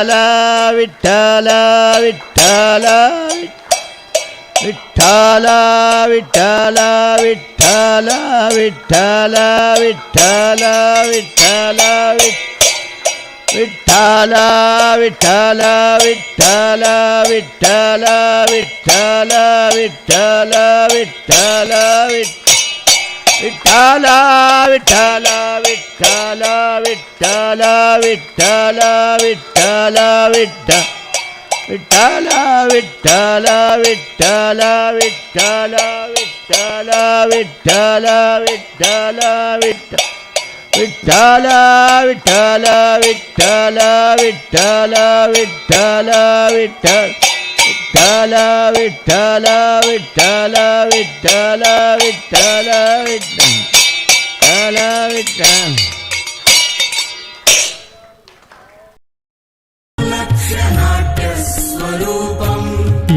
വിട്ടാല വിട്ടാല വിട്ടാല വിട്ടാല വിട്ടാല വിട്ടാല വിട്ടാല വിട്ടാല വിട്ടാല വിട്ടാല വിട്ടാല വിട്ടാല വിട്ടാല വിട്ടാല വിട്ടാല വിട്ടാല വിട്ട വിട്ടാല വിട്ടാല വിട്ടാല വിട്ടാല വിട്ടാല വിട്ടാല വിട്ട വിട്ടാല വിട്ടാല വിട്ടാല വിട്ടാല വിട്ടാല വിട്ടാല വിട്ടാല വിട്ട വിട്ടാല വിട്ടാല വിട്ടാല വിട്ടാല വിട്ടാല വിട്ടാല विठ्ठल विठ्ठल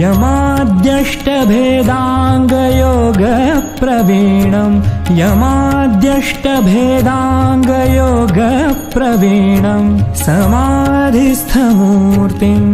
यमाद्यष्टभेदाङ्गयोगप्रवीणं यमाद्यष्टभेदाङ्गयोगप्रवीणं समाधिस्थमूर्तिम्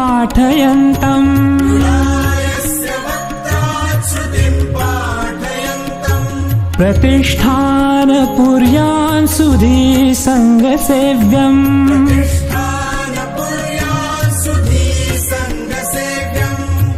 पाठयन्तम्। प्रतिष्ठानपुर्यान् सुधी सङ्गसेव्यम्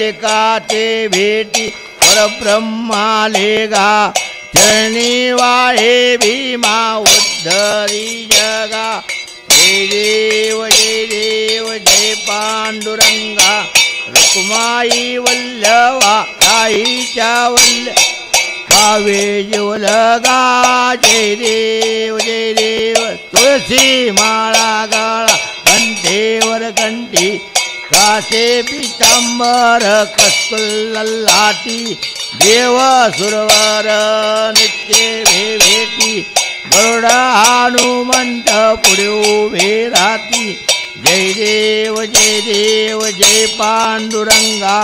कुण्डलिका ते भेटी परब्रह्मालेगा चरणी वाहे भीमा उद्धरी जगा. जय देव जय देव जय पांडुरंगा. रुक्माई वल्लवा राईच्या वल्ल. कावे जेवलगा जय देव जय देव तुळशी माळा गाळा. घंटेवर घंटी कासे पितांबर कस्तुल्लाटी देव सुरवर नित्य भे भेटी गरुडा हनुमंत पुढे उभे राहती. जय देव जय देव जय पांडुरंगा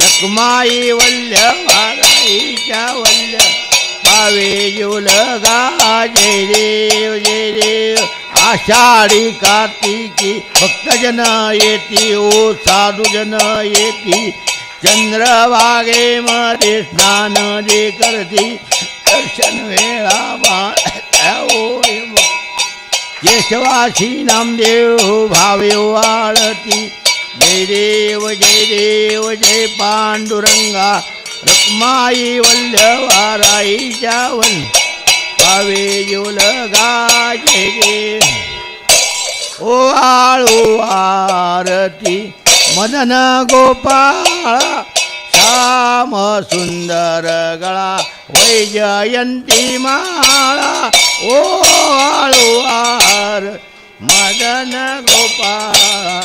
रखमाई वल्य माराईच्या वल्य पावे जुलगा जय देव जय देव आषाढी कार्तिकी भक्तजन येती ओ साधुजन येती. चंद्रभागेमध्ये स्नान जे करती दर्शन वेळा बाळ केशवाशी नामदेव भावे वाळती. जय देव जय देव जय पांडुरंगा. रक्माई वल्लवाराई जावन भावे युलगा ओ आळू आरती मदन गोपाळ श्याम सुंदर गळा वैजयंती माळा. ओ आळू आर मदन गोपाळ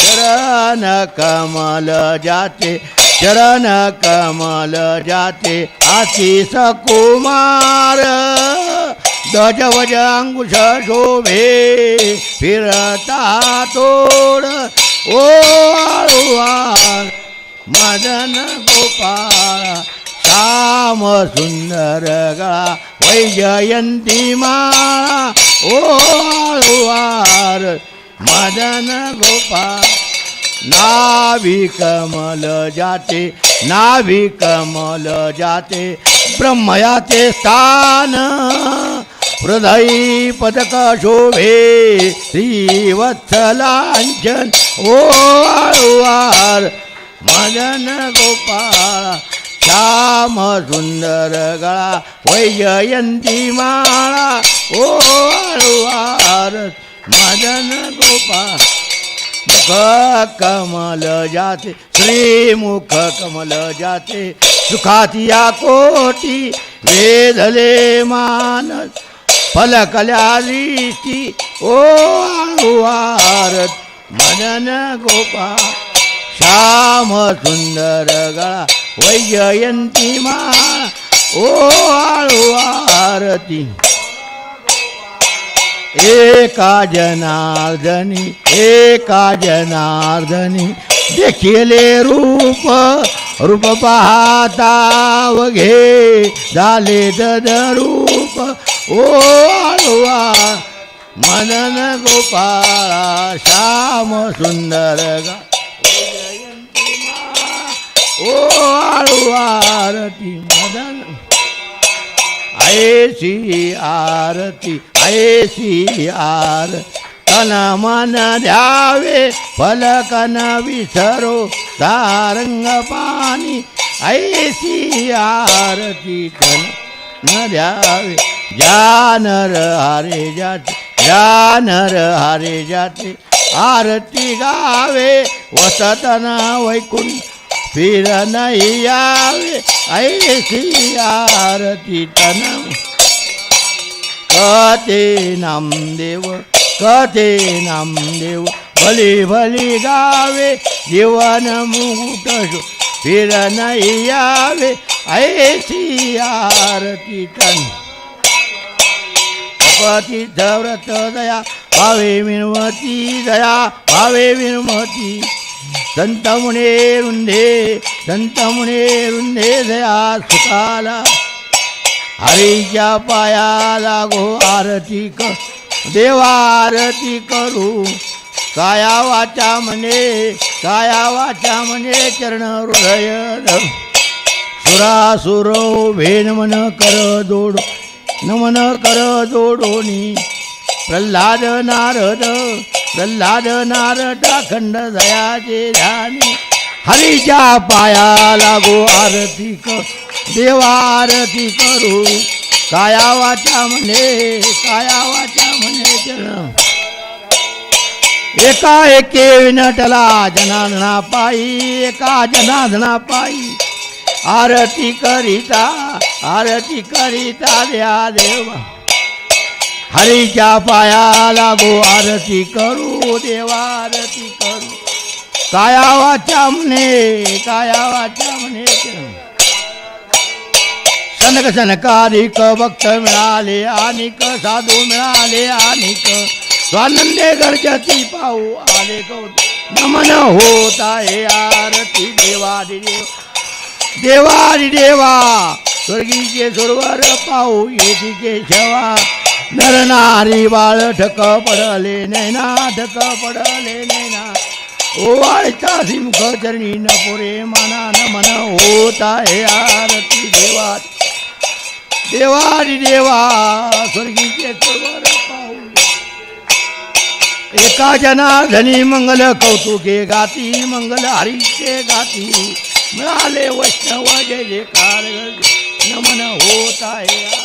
चरण कमल जाते चरण कमल जाते आशिष कुमार। ध्वजवज अंकुश शोभे फिरता तोड। ओ आळुवार मदन गोपाळ श्याम सुंदर गळा वैजयंती माळा। ओ आळुवार मदन गोपाळ। नाभी कमल जाते नाभी कमल जाते ब्रह्मयाचे स्थान. हृदयी पदक शोभे श्रीवत्सलांजन. ओ आळुवार मदन गोपाळ श्याम सुंदर गळा वैजयंती माळा. ओ आळुवार मदन गोपाळ. मुख कमल जाते श्रीमुख कमल जाते सुखातिया कोटी वेधले मानस फलकल्या दृष्टी ओ आळुवार मदन गोपा श्याम सुंदर गळा वैजयंती मा ओ आळुवारती एका जनार्दनी एका जनार्दनी देखिले रूप रूप पाहता वघे झाले दद रूप. ओ आळवा मनन गोपाळा श्याम सुंदर गा. ओ आळुवारती मदन ऐसी आरती ऐसी आर तन मन द्यावे फलकन विसरो सारंग पाणी ऐसी आरती तन न द्यावे जानर हरे जाते जानर हरे जाते आरती गावे वसतना वैकुंठ फिर नाही आवे ऐसी आरती तन कते नामदेव कते नामदेव भली भली गावे जीवन मुकुट फिर नाही यावे ऐसी आरती तन पती व्रत दया भावे विनमती दया भावे विनमती संत मुने रुंधे संत मुने रुंधे दया सुखाला हरीच्या पाया लागो आरती क देवा आरती करू। काया वाचा म्हणे काया वाचा म्हणे चरण हृदय सुरासुर सुरासुरो भेन मन कर जोड नमन कर जोडोनी। प्रल्हाद नारद प्रल्हाद नारटा खंड दयाचे ध्यानी. हरीच्या पाया लागो आरती कर देवा आरती करू. काया वाचा म्हणे काया वाचा म्हणे चरण एका एके विनटला जनाधना पायी एका जनाधना पायी. आरती करिता आरती करिता द्या देवा. हरीच्या पाया लागो आरती करू देवा आरती करू. काया वाचा म्हणे काया वाचा म्हणे. सनक सनकाधिक भक्त मिळाले आनिक साधू मिळाले आनिक स्वानंदे गरजती पाहू आले कौत नमन होत आहे आरती देवा देव. देवा देवा स्वर्गीचे सुरवर पाहू येतीचे शेवा नर नारी बाळ ठक पडले नैना ढक पडले नैना ओवाळता सिंख चरणी न पुरे माना मन होत आहे आरती देवा देवा देवा स्वर्गीचे सुरवर पाहू. एका धनी मंगल कौतुके गाती मंगल हरीचे गाती. मिळाले वैष्णव जय जयकार नमन होत आहे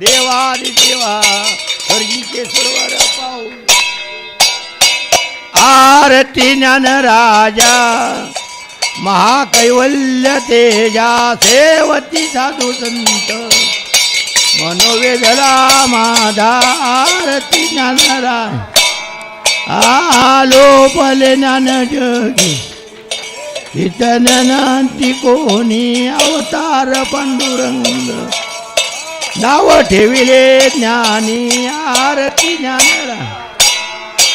देवा देवा स्वर्गीचे सुरवर पाहू. आरती ज्ञान राजा महाकैवल्य तेजा सेवती साधू संत. मनोवेदला माझा आरती ज्ञान आलो पले ज्ञान जगी. इतन नंती कोणी अवतार पांडुरंग. नाव ठेविले ज्ञानी आरती ज्ञानरा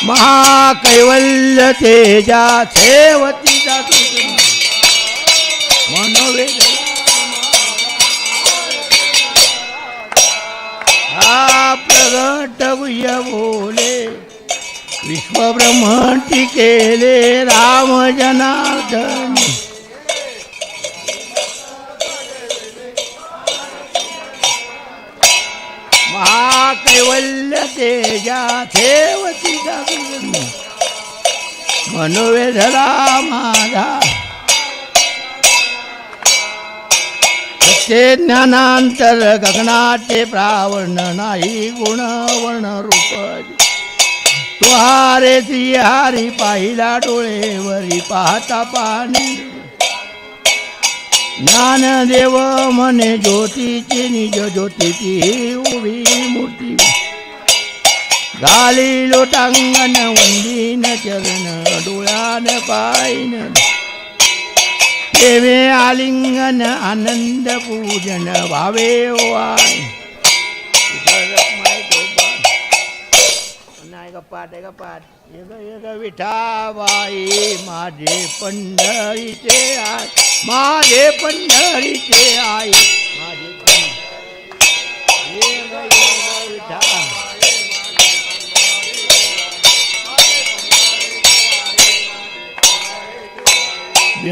महाकैवल्य तेजा सेवती जातो. मनोवेद हा प्रगट भुय बोले. विश्वब्रह्मण टिकेले राम जनार्दन. ते या ठेवती मनोवेधला माझा. ते ज्ञानांतर गगनाचे प्रावण नाही गुण वर्ण रूप तुहारे ती हारी पाहिला डोळेवरी पाहता पाणी. ज्ञानदेव म्हणे ज्योतीची निज ज्योतीची उभी मूर्ती. ગાલી લોટાંગ અને ઊંધીને ચરણ ડોળાને પાઈને દેવે આલિંગન આનંદ પૂજન ભાવે ઓવાય પાટ એક પાટ એક એક વિઠાબાઈ મારે પંઢરી છે આય મારે પંઢરી છે આય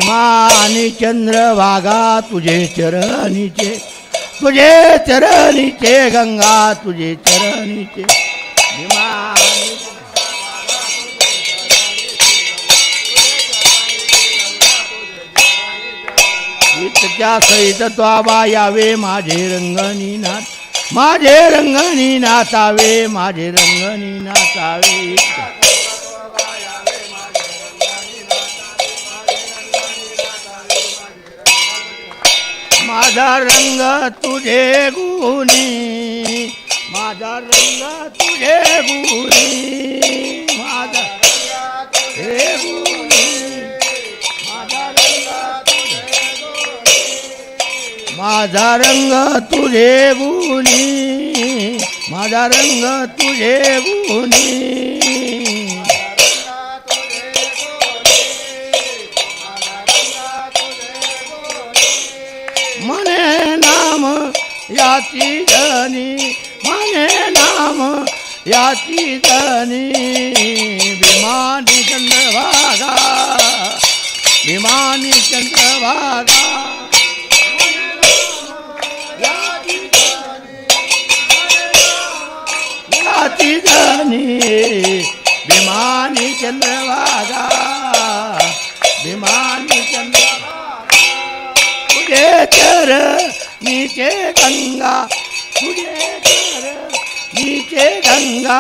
विमानी चंद्रभागा तुझे चरणीचे तुझे चरणीचे गंगा तुझे चरणीचे. विमानी इतक्या सहित त्वाबा यावे माझे रंगणी नाथ माझे रंगणी नाचावे माझे रंगणी नाचावे माझा रंग तुझे गुणी माझा रंग तुझे गुणी माझा हे गुणी माझा रंग तुझे गुणी. माझा रंग तुझे गुणी माझा रंग तुझे गुणी याची जनी मने नाम याची धनी विमानी चंद्रभागा विमानी चंद्रभागा याची धनी विमानी चंद्रभागा विमानी चंद्रभागा तुझे चर नीचे गंगा तुझे चर नीचे गंगा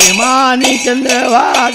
विमानी चंद्रभागा